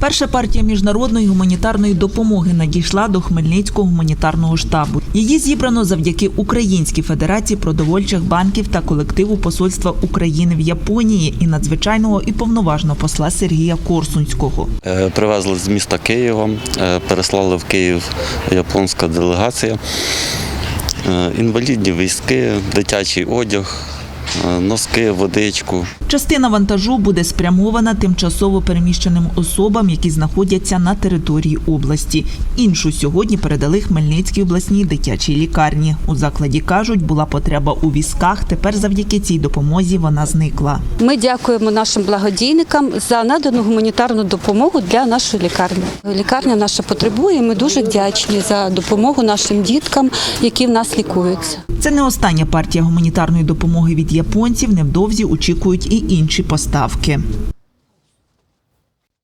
Перша партія міжнародної гуманітарної допомоги надійшла до Хмельницького гуманітарного штабу. Її зібрано завдяки Українській федерації продовольчих банків та колективу Посольства України в Японії і надзвичайного і повноважного посла Сергія Корсунського. Е, Привезли з міста Києва, е, переслали в Київ японська делегація. Е, Інвалідні військи, дитячий одяг, носки, водичку. Частина вантажу буде спрямована тимчасово переміщеним особам, які знаходяться на території області. Іншу сьогодні передали Хмельницькій обласній дитячій лікарні. У закладі кажуть, була потреба у візках. Тепер завдяки цій допомозі вона зникла. Ми дякуємо нашим благодійникам за надану гуманітарну допомогу для нашої лікарні. Лікарня наша потребує. Ми дуже вдячні за допомогу нашим діткам, які в нас лікуються. Це не остання партія гуманітарної допомоги від японців. Невдовзі очікують і інші поставки.